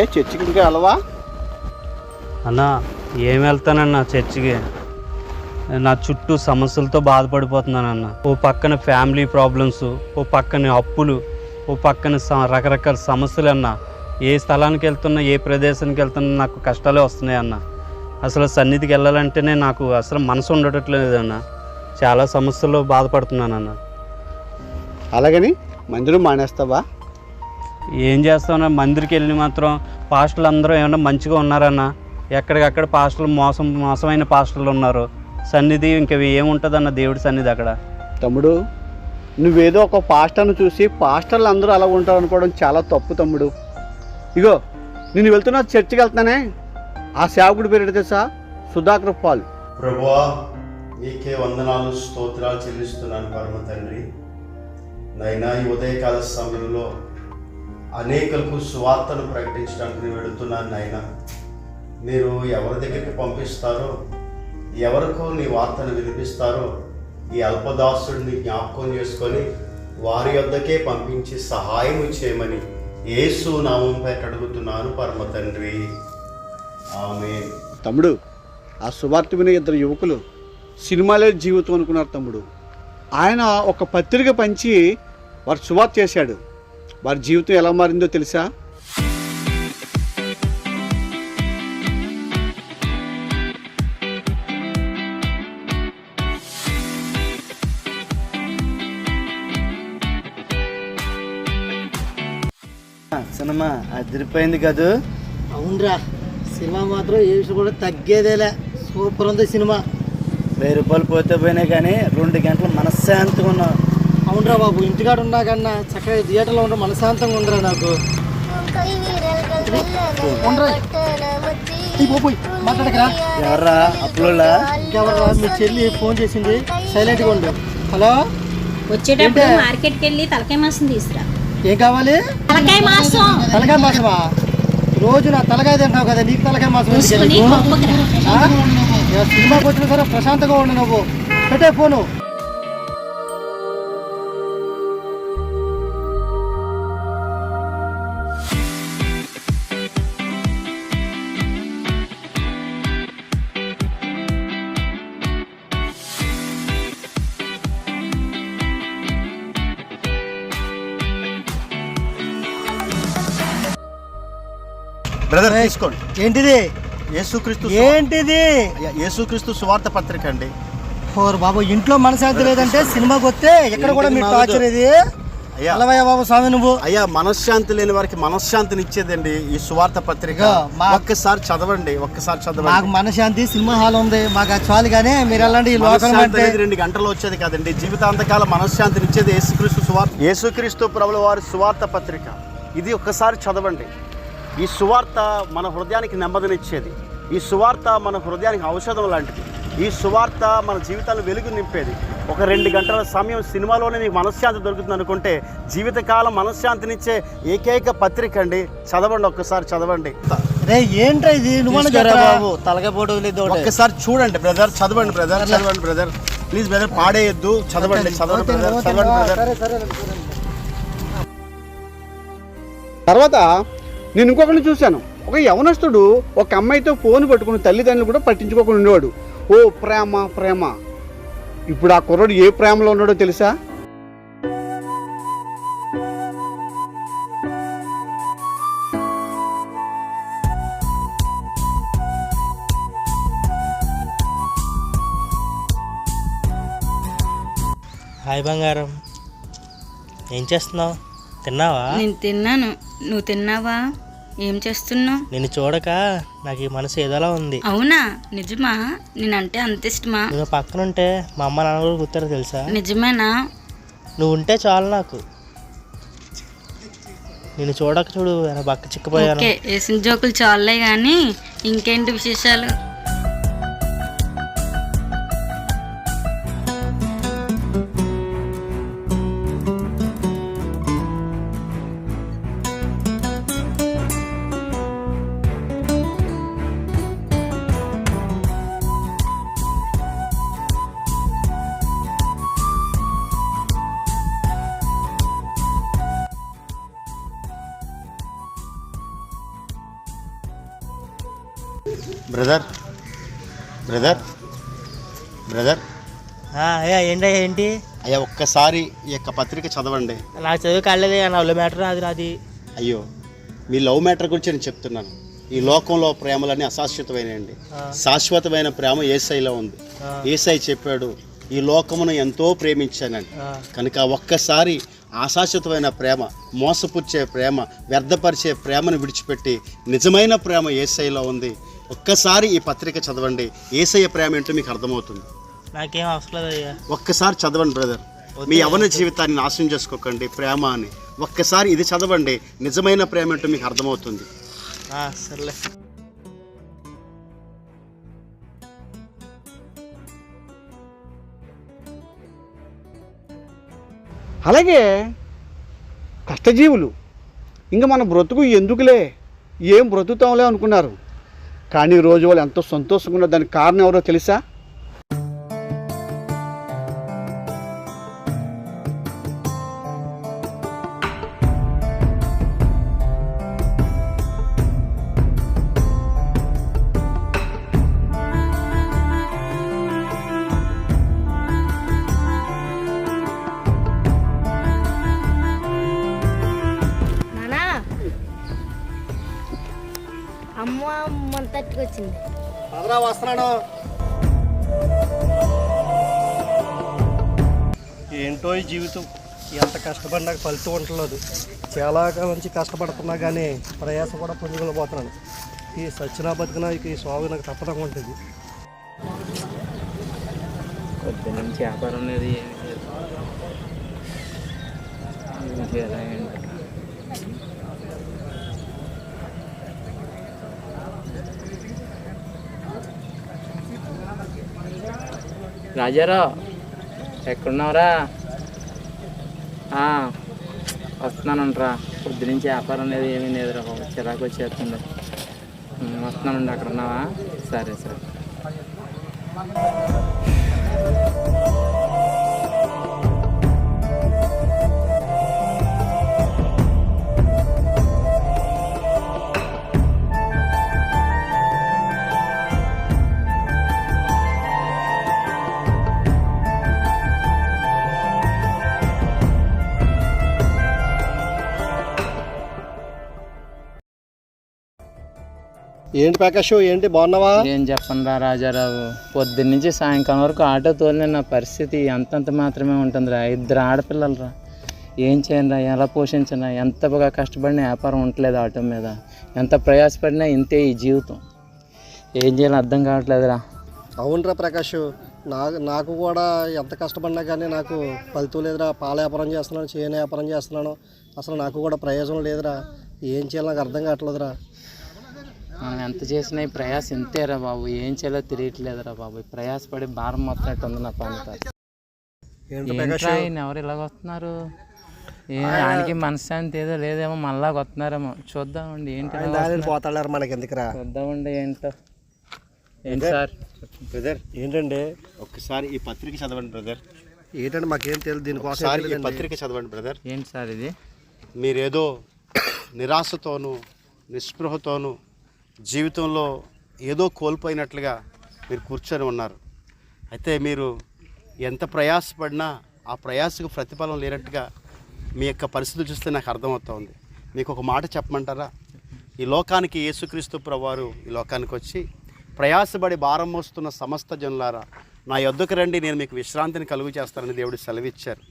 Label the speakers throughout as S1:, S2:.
S1: ఏ చర్చికి ఇంకా వెళ్ళవా?
S2: అన్న ఏం వెళ్తానన్న చర్చికి? నా చుట్టూ సమస్యలతో బాధపడిపోతున్నానన్న. ఓ పక్కన ఫ్యామిలీ ప్రాబ్లమ్స్ ఓ పక్కన అప్పులు ఓ పక్కన రకరకాల సమస్యలు అన్న ఏ స్థలానికి వెళ్తున్నా ఏ ప్రదేశానికి వెళ్తున్నా నాకు కష్టాలే వస్తున్నాయి అన్న. అసలు సన్నిధికి వెళ్ళాలంటేనే నాకు అసలు మనసు ఉండటట్లేదు అన్న. చాలా సమస్యలు బాధపడుతున్నానన్న.
S1: అలాగని మందిరం మానేస్తావా?
S2: ఏం చేస్తామన్నా మందిరికి వెళ్ళి మాత్రం పాస్టర్లు అందరూ ఏమన్నా మంచిగా ఉన్నారన్న? ఎక్కడికక్కడ పాస్టర్లు మోసం మోసమైన పాస్టర్లు ఉన్నారు. సన్నిధి ఇంక ఏముంటుందన్న దేవుడి సన్నిధి అక్కడ.
S1: తమ్ముడు నువ్వేదో ఒక పాస్టర్ను చూసి పాస్టర్లు అందరూ అలా ఉంటారు అనుకోవడం చాలా తప్పు తమ్ముడు. ఇగో నేను వెళ్తున్నా చర్చికి వెళ్తానే. ఆ సేవకుడి పేరు తెలుసా? సుధాకర్ పాల్.
S3: ప్రభువా నీకే వందనాలు స్తోత్రాలు చెల్లిస్తున్నాను పరమ తండ్రి. నైనా ఈ ఉదయకాల సమయంలో అనేకులకు సువార్తను ప్రకటించడానికి నేను వెళుతున్నాను నాయన. మీరు ఎవరి దగ్గరికి పంపిస్తారో ఎవరికు నీ వార్తను వినిపిస్తారో ఈ అల్పదాసుడిని జ్ఞాపకం చేసుకొని వారి వద్దకే పంపించి సహాయం చేయమని ఏసు నామం పేట అడుగుతున్నాను పరమ తండ్రి. ఆమె
S1: తమ్ముడు ఆ సువార్త వినే ఇద్దరు యువకులు సినిమాలే జీవితం అనుకున్నారు తమ్ముడు. ఆయన ఒక పత్రిక పంచి వారు సువార్త చేశాడు. వారి జీవితం ఎలా మారిందో తెలుసా?
S4: సినిమా అదిరిపోయింది కదూ?
S5: అవునరా సినిమా మాత్రం ఏ విషయం కూడా తగ్గేదేలే. సూపర్ ఉంది సినిమా.
S4: వెయ్యి రూపాయలు పోతే పోయినాయి కానీ రెండు గంటలు మనశ్శాంతిగా ఉన్నాం.
S5: అవునరా బాబు ఇంటికాడ ఉన్నా కన్నా చక్కగా థియేటర్లో ఉంటే మనశాంతంగా ఉందిరా నాకు. ఉండరా. పోయి మాట్లాడకరా.
S4: ఎవర్రా? అప్పులోళ్ళా?
S5: ఇంకెవరా మీ చెల్లి ఫోన్ చేసింది. సైలెంట్గా ఉండు. హలో?
S6: వచ్చేటప్పుడు? మార్కెట్కి వెళ్ళి తలకాయ మాసం తీసురా
S5: ఏం కావాలి?
S6: తలకాయ మాసం.
S5: తలకాయ మాసమా? రోజు నా తలకాయ తింటావు కదా నీకు తలకాయ మాసం నీకు? సినిమాకి వచ్చిన సరే ప్రశాంతంగా ఉండు నువ్వు. పెట్టే ఫోను.
S3: తీసుకోండి
S5: ఏంటిది?
S3: యేసుక్రీస్తు
S5: ఏంటిది?
S3: యేసుక్రీస్తు సువార్త పత్రిక అండి.
S5: ఓరు బాబు ఇంట్లో మనశాంతి లేదంటే సినిమాకి వస్తే ఎక్కడ కూడా మీరు టార్చర్ ఇది? అలవయ్య బాబు స్వామి నువ్వు.
S3: అయ్యా మనశ్శాంతి లేని వారికి మనశ్శాంతిని ఇచ్చేదండి ఈ సువార్త పత్రిక. ఒక్కసారి చదవండి ఒక్కసారి
S5: మాకు
S3: చదవండి
S5: మనశాంతి సినిమా హాల్ ఉంది మాకు అది చాలు కానీ మీరు వెళ్ళండి ఈ లోకం
S3: మనశ్శాంతి
S5: అంటే
S3: రెండు గంటలు వచ్చేది కాదండి. జీవితాంతకాల మనశ్శాంతిని ఇచ్చేది యేసుక్రీస్తు సువార్త. యేసుక్రీస్తు ప్రభుల వారి సువార్త పత్రిక. ఇది ఒక్కసారి చదవండి. ఈ సువార్త మన హృదయానికి నెమ్మదినిచ్చేది. ఈ సువార్త మన హృదయానికి ఔషధం లాంటిది. ఈ సువార్త మన జీవితాన్ని వెలుగు నింపేది. ఒక రెండు గంటల సమయం సినిమాలోనే మీకు మనశ్శాంతి దొరుకుతుంది అనుకుంటే జీవితకాలం మనశ్శాంతినిచ్చే ఏకైక పత్రిక అండి. చదవండి ఒక్కసారి చదవండి.
S5: ఏంట్రా ఇది?
S4: బాబు.
S3: ఒక్కసారి చూడండి బ్రదర్ చదవండి బ్రదర్ చదవండి బ్రదర్. Please brother పాడేయద్దు. చదవండి చదవండి బ్రదర్ చదవండి బ్రదర్.
S1: తర్వాత నేను ఇంకొకరిని చూశాను. ఒక యవనస్తుడు ఒక అమ్మాయితో ఫోన్ పట్టుకుని తల్లిదండ్రులు కూడా పట్టించుకోకుండా ఉండేవాడు. ఓ ప్రేమ ప్రేమ. ఇప్పుడు ఆ కుర్రాడు ఏ ప్రేమలో ఉన్నాడో తెలుసా?
S7: హాయ్ బంగారం. ఏం చేస్తున్నావు? తిన్నావా?
S8: నేను తిన్నాను. నువ్వు తిన్నావా? ఏం చేస్తున్నావు?
S7: నిన్ను చూడక నాకు ఈ మనసు ఏదోలా ఉంది.
S8: అవునా? నిజమా? నేనంటే అంత ఇష్టమా?
S7: నువ్వు పక్కన ఉంటే మా అమ్మ నాన్న కూడా గుర్తారు తెలుసా?
S8: నిజమేనా?
S7: నువ్వు ఉంటే చాలు నాకు. నిన్ను చూడక చూడు నా బక్క చిక్కిపోయాను.
S8: వేసిన జోకులు చాలే కానీ ఇంకేంటి విశేషాలు?
S3: Brother brother brother.
S7: అయ్యా ఏంటి ఏంటి?
S3: అయ్యా ఒక్కసారి ఈ యొక్క పత్రిక చదవండి.
S7: నాకు చదువు కాలేదు నా ఒళ్ళు మ్యాటర్ అది నాది.
S3: అయ్యో మీ లవ్ మ్యాటర్ గురించి నేను చెప్తున్నాను. ఈ లోకంలో ప్రేమలన్నీ అశాశ్వతమైనవి. శాశ్వతమైన ప్రేమ ఏసైలో ఉంది. ఏసై చెప్పాడు ఈ లోకమును ఎంతో ప్రేమించానని.
S7: ఆ,
S3: కనుక ఒక్కసారి అశాశ్వతమైన ప్రేమ మోసపుచ్చే ప్రేమ వ్యర్థపరిచే ప్రేమను విడిచిపెట్టి నిజమైన ప్రేమ ఏసైలో ఉంది. ఒక్కసారి ఈ పత్రిక చదవండి. ఏసయ్య ప్రేమ ఏంటో మీకు అర్థమవుతుంది.
S7: నాకేం అవసరం అయ్యా.
S3: ఒక్కసారి చదవండి బ్రదర్. మీ యవన జీవితాన్ని నాశనం చేసుకోకండి ప్రేమ అని. ఒక్కసారి ఇది చదవండి. నిజమైన ప్రేమ ఏంటో మీకు అర్థమవుతుంది.
S7: సర్లే.
S1: అలాగే కష్టజీవులు ఇంకా మన బ్రతుకు ఎందుకులే? ఏం బ్రతుకుతాంలే అనుకున్నారు. కానీ రోజు వాళ్ళు ఎంతో సంతోషంగా ఉన్నారు. దానికి కారణం ఎవరో తెలుసా?
S9: వచ్చింది.
S1: వస్తున్నాడు
S4: ఏంటో ఈ జీవితం? ఎంత కష్టపడినా ఫలితం ఉండలేదు. చాలా మంచి కష్టపడుతున్నా కానీ ప్రయాస కూడా పొందుకోలేకపోతున్నాను ఈ సచ్చినా బతికినా ఈ స్వామి నాకు తప్పదంగా ఉంటుంది.
S10: పొద్దు నుంచి వ్యాపారం అనేది ఏమీ లేదు ఏం చేయాలా ఏంటో. రాజారావు ఎక్కడున్నావురా? వస్తున్నానంట్రా. పొద్దు నుంచి వ్యాపారం అనేది ఏమీ లేదురా బాబు. చిరాకు వచ్చేస్తుంది. వస్తున్నానండి అక్కడ ఉన్నావా సరే సరే.
S4: ఏంటి ప్రకాష్ ఏంటి బాగున్నావా?
S10: ఏం చెప్పండి రాజారావు. పొద్దున్న నుంచి సాయంకాలం వరకు ఆటో తోలిన నా పరిస్థితి అంతంత మాత్రమే ఉంటుందిరా. ఇద్దరు ఆడపిల్లలరా. ఏం చేయనురా ఎలా పోషించనా ఎంత బాగా కష్టపడినా వ్యాపారం ఉండట్లేదు ఆటో మీద. ఎంత ప్రయాసపడినా ఇంతే ఈ జీవితం. ఏం చేయాలో అర్థం కావట్లేదురా.
S4: అవునరా ప్రకాష్ నాకు నాకు కూడా ఎంత కష్టపడినా కానీ నాకు ఫలితం లేదురా. పాల వ్యాపారం చేస్తున్నాను చేను వ్యాపారం చేస్తున్నాను. అసలు నాకు కూడా ప్రయోజనం లేదురా. ఏం చేయాలో నాకు అర్థం కావట్లేదురా.
S10: మనం ఎంత చేసినా ఈ ప్రయాస ఇంతేరా బాబు. ఏం చేయాలో తెలియట్లేదురా బాబు. ఈ ప్రయాసపడి భారం మొత్తం ఉంది నా ఏంట్రా ఈయన ఎవరు ఇలాగ వస్తున్నారు? ఏ ఆయనకి మనశ్శాంతి ఏదో లేదేమో మళ్ళా వస్తున్నారేమో. చూద్దామండి ఏంటి ఇలా
S4: దాని
S10: వస్తున్నారు?
S4: పోతాడారు మనకి ఎందుకురా
S10: చూద్దామండి ఏంటో. ఏంటి? సార్?
S3: బ్రదర్.
S4: ఏంటండి?
S3: ఒక్కసారి ఈ పత్రిక చదవండి బ్రదర్.
S4: ఏంటంటే మాకేం తెలియదు? దీనికోసం
S3: ఒకసారి ఈ. పత్రిక చదవండి బ్రదర్.
S10: ఏంటి సార్ ఇది?
S3: మీరేదో నిరాశతోనూ నిస్పృహతోనూ జీవితంలో ఏదో కోల్పోయినట్లుగా మీరు కూర్చొని ఉన్నారు. అయితే మీరు ఎంత ప్రయాసపడినా ఆ ప్రయాసకు ప్రతిఫలం లేనట్టుగా మీ యొక్క పరిస్థితులు చూస్తే నాకు అర్థమవుతోంది. మీకు ఒక మాట చెప్పమంటారా? ఈ లోకానికి యేసుక్రీస్తు ప్రభువారు ఈ లోకానికి వచ్చి ప్రయాసపడి భారం మోస్తున్న సమస్త జనులారా నా యొద్దకు రండి నేను మీకు విశ్రాంతిని కలుగు చేస్తానని దేవుడు సెలవిచ్చారు.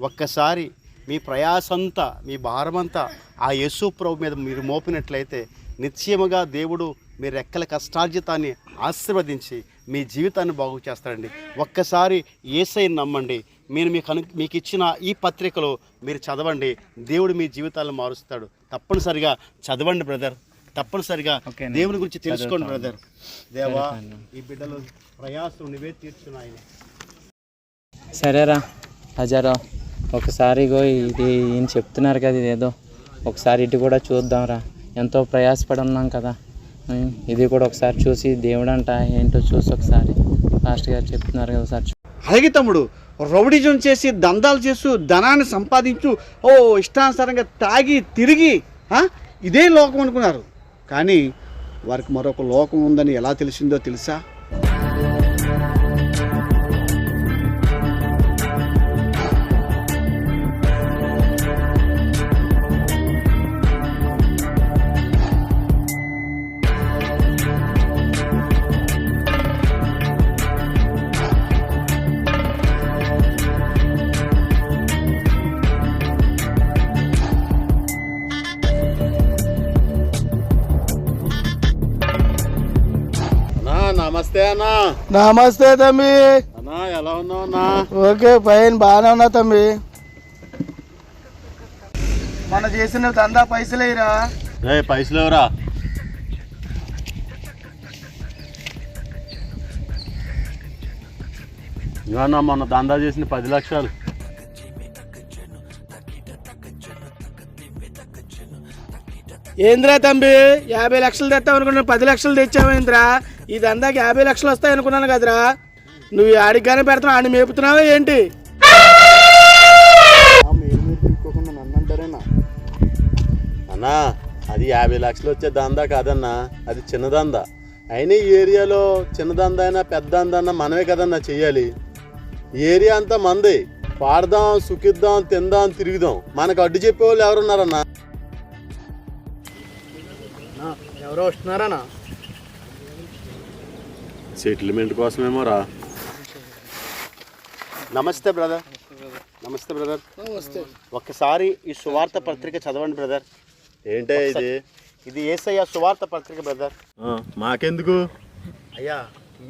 S3: ఒక్కసారి మీ ప్రయాసంతా మీ భారమంతా ఆ యేసు ప్రభు మీద మీరు మోపినట్లయితే నిశ్చయముగా దేవుడు మీ రెక్కల కష్టార్జితాన్ని ఆశీర్వదించి మీ జీవితాన్ని బాగు చేస్తాడండి. ఒక్కసారి ఏసైని నమ్మండి. మీరు మీకు అను మీకు ఇచ్చిన ఈ పత్రికలో మీరు చదవండి. దేవుడు మీ జీవితాలను మారుస్తాడు. తప్పనిసరిగా చదవండి బ్రదర్. తప్పనిసరిగా. దేవుని గురించి తెలుసుకోండి. బ్రదర్. దేవా. ఈ బిడ్డలు ప్రయాసం నువ్వే తీర్చును ఆయన
S10: సరేరా రాజారావు. ఒకసారి ఇది ఈయన చెప్తున్నారు కదా ఇదేదో. ఒకసారి ఇటు కూడా చూద్దాంరా. ఎంతో ప్రయాసపడి ఉన్నాం కదా ఇది కూడా ఒకసారి చూసి దేవుడంట ఏంటో చూసి ఒకసారి ఫాస్ట్ గారు చెప్తున్నారు కదా ఒకసారి
S1: అలాగే తమ్ముడు రౌడిజం చేసి దందాలు చేస్తూ ధనాన్ని సంపాదించు ఓ ఇష్టానుసారంగా తాగి తిరిగి ఇదే లోకం అనుకున్నారు. కానీ వారికి మరొక లోకం ఉందని ఎలా తెలిసిందో తెలుసా?
S3: నమస్తే అన్నా.
S11: నమస్తే తమ్మి.
S3: అన్నా ఎలా ఉన్నావు అన్నా?
S11: ఓకే ఫైన్ బాగానే ఉన్నా తమ్మి. మన చేసిన దందా పైసలేరా
S3: రే పైసలు ఎవరా? ఇవన్నా మొన్న దందా చేసిన పది లక్షలు.
S11: ఏంద్రా తమ్మి యాభై లక్షలు తెస్తావు అనుకున్నాను పది లక్షలు తెచ్చావేంద్రా? ఈ దందాకి యాభై లక్షలు వస్తాయి అనుకున్నాను కదరా. నువ్వు ఆడికి పెడుతున్నావు ఆడిని మేపుతున్నావా ఏంటి?
S3: అన్నా అది యాభై లక్షలు వచ్చే దందా కాదన్నా అది చిన్న దందా. అయినా ఈ ఏరియాలో చిన్న దందా అయినా పెద్ద దందా మనమే కదన్నా చెయ్యాలి. ఈ ఏరియా అంతా మంది. పాడదాం సుఖిద్దాం తిందాం తిరుగుదాం. మనకు అడ్డు చెప్పేవాళ్ళు ఎవరున్నారన్నా?
S11: ఎవరో వస్తున్నారా
S3: సెటిల్మెంట్ కోసమేమో రా. నమస్తే బ్రదర్ నమస్తే బ్రదర్ ఒక్కసారి ఈ సువార్త పత్రిక చదవండి బ్రదర్ ఏంటే ఇది? ఇది ఏసయ్య సువార్త పత్రిక బ్రదర్ మాకెందుకు? అయ్యా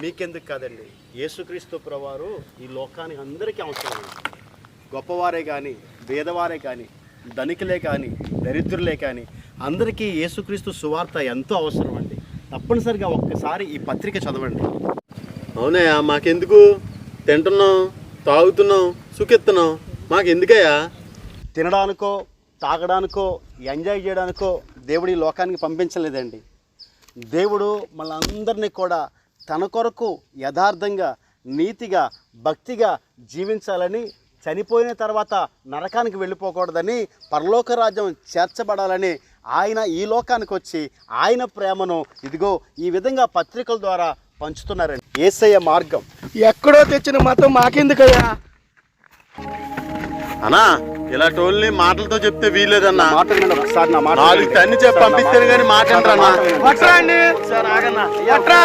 S3: మీకెందుకు కాదండి? యేసుక్రీస్తు ప్రవారు ఈ లోకానికి అందరికీ అవసరం. గొప్పవారే కానీ పేదవారే కానీ ధనికులే కానీ దరిద్రులే కానీ అందరికీ యేసుక్రీస్తు సువార్త ఎంతో అవసరం అండి. తప్పనిసరిగా ఒక్కసారి ఈ పత్రిక చదవండి. అవునయ్యా మాకెందుకు? తింటున్నాం తాగుతున్నాం సుఖెత్తున్నాం మాకెందుకయ్యా? తినడానికో తాగడానికో ఎంజాయ్ చేయడానికో దేవుడు ఈ లోకానికి పంపించలేదండి. దేవుడు మనందరినీ కూడా తన కొరకు యథార్థంగా నీతిగా భక్తిగా జీవించాలని చనిపోయిన తర్వాత నరకానికి వెళ్ళిపోకూడదని పరలోక రాజ్యం చేర్చబడాలని ఆయన ఈ లోకానికి వచ్చి ఆయన ప్రేమను ఇదిగో ఈ విధంగా పత్రికల ద్వారా పంచుతున్నారండి ఏసయ్య మార్గం.
S11: ఎక్కడో తెచ్చిన మతం మాకెందుకయ్యా?
S3: అన్నా ఇలా టోల్ని మాటలతో చెప్తే వీలేదన్నా
S1: మాట్లాడండి ఒకసారి నా మాట
S3: నాలుగు తన్ని చెప్పి పంపిస్తాను కానీ
S11: వట్రా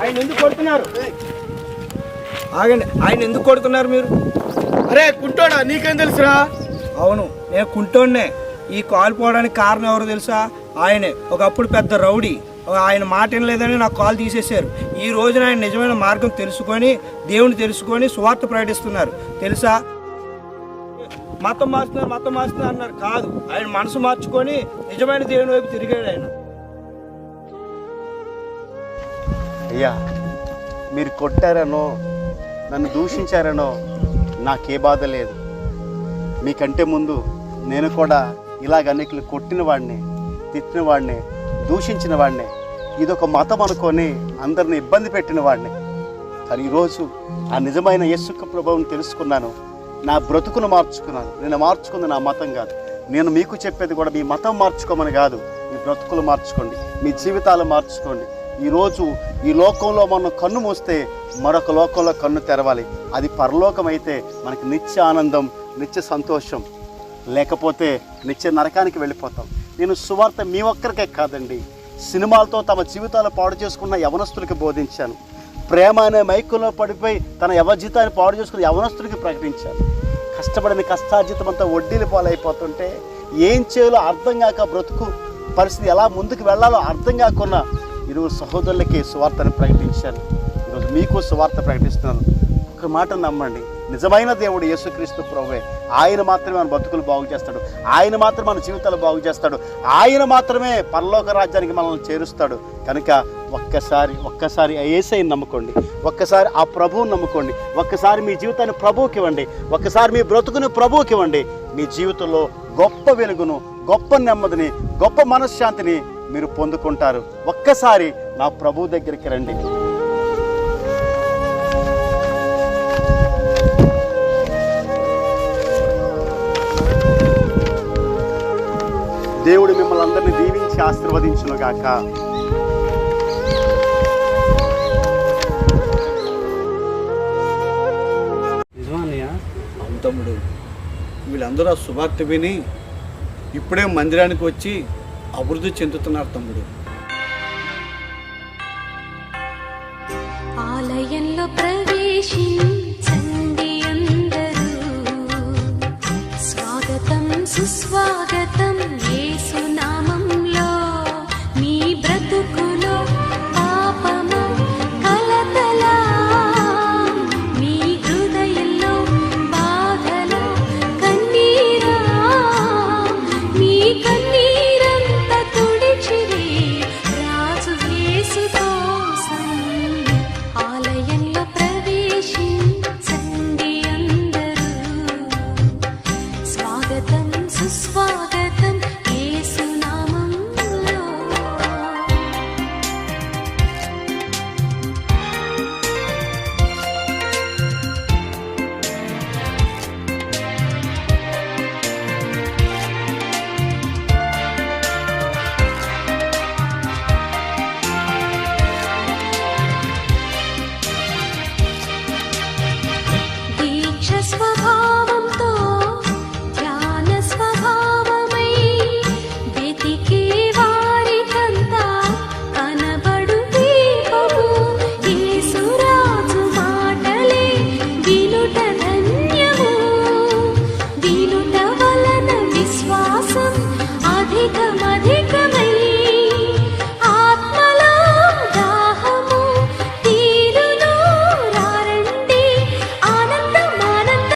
S11: ఆయన ఎందుకు కొడుతున్నారు? ఆగండి. ఆయన ఎందుకు కొడుతున్నారు మీరు? అరే కుంటోడా నీకేం తెలుసురా? అవును నేను కుంటోన్నే ఈ కాల్ పోవడానికి కారణం ఎవరో తెలుసా? ఆయనే. ఒకప్పుడు పెద్ద రౌడీ. ఆయన మాట వినలేదని నాకు కాల్ తీసేశారు. ఈ రోజున ఆయన నిజమైన మార్గం తెలుసుకొని దేవుని తెలుసుకొని సువార్త ప్రకటిస్తున్నారు. తెలుసా? మతం మార్చుతున్నారు మతం మార్చుతున్నారు అన్నారు. కాదు ఆయన మనసు మార్చుకొని నిజమైన దేవుని వైపు తిరిగాడు ఆయన.
S3: అయ్యా మీరు కొట్టారనో నన్ను దూషించారనో నాకే బాధ లేదు. మీకంటే ముందు నేను కూడా ఇలాగ అనేకులు కొట్టిన వాడిని తిట్టిన వాడిని దూషించిన వాడిని ఇదొక మతం అనుకొని అందరిని ఇబ్బంది పెట్టిన వాడిని. కానీ ఈరోజు ఆ నిజమైన యస్సుక ప్రభావం తెలుసుకున్నాను. నా బ్రతుకును మార్చుకున్నాను. నేను మార్చుకుంది నా మతం కాదు. నేను మీకు చెప్పేది కూడా మీ మతం మార్చుకోమని కాదు. మీ బ్రతుకులు మార్చుకోండి. మీ జీవితాలు మార్చుకోండి. ఈరోజు ఈ లోకంలో మనం కన్ను మూస్తే మరొక లోకంలో కన్ను తెరవాలి. అది పరలోకం అయితే మనకి నిత్య ఆనందం నిత్య సంతోషం. లేకపోతే నిత్య నరకానికి వెళ్ళిపోతాం. నేను సువార్త మీ ఒక్కరికే కాదండి. సినిమాలతో తమ జీవితాలు పాడు చేసుకున్న యవనస్తులకి బోధించాను. ప్రేమ అనే మైకులో పడిపోయి తన యవజీతాన్ని పాడు చేసుకున్న యవనస్తులకి ప్రకటించాను. కష్టపడిన కష్టార్జితం అంతా వడ్డీలు పాలైపోతుంటే ఏం చేయాలో అర్థం కాక బ్రతుకు పరిస్థితి ఎలా ముందుకు వెళ్ళాలో అర్థం కాకుండా ఇరువురు సహోదరులకి సువార్తను ప్రకటించాను ఈరోజు మీకు సువార్త ప్రకటిస్తున్నాను. ఒక మాట నమ్మండి. నిజమైన దేవుడు యేసుక్రీస్తు ప్రభువే. ఆయన మాత్రమే మన బతుకులు బాగు చేస్తాడు. ఆయన మాత్రమే మన జీవితాలు బాగు చేస్తాడు. ఆయన మాత్రమే పరలోక రాజ్యానికి మనల్ని చేరుస్తాడు. కనుక ఒక్కసారి ఒక్కసారి ఏసైని నమ్ముకోండి. ఒక్కసారి ఆ ప్రభువుని నమ్ముకోండి. ఒక్కసారి మీ జీవితాన్ని ప్రభువుకి ఇవ్వండి. ఒక్కసారి మీ బ్రతుకుని ప్రభువుకి ఇవ్వండి. మీ జీవితంలో గొప్ప వెలుగును గొప్ప నెమ్మదిని గొప్ప మనశ్శాంతిని మీరు పొందుకుంటారు. ఒక్కసారి నా ప్రభు దగ్గరికి రండి. దేవుడు మిమ్మల్ని అందరినీ దీవించి
S2: ఆశీర్వదించునుగాక
S1: నిజమానయ్య? తమ్ముడు. వీళ్ళందరూ ఆ శుభార్త విని ఇప్పుడే మందిరానికి వచ్చి అభివృద్ధి చెందుతున్నారు తమ్ముడు.
S9: ఆలయంలో ప్రవేశించండి అందరూ. స్వాగతం సుస్వాగతం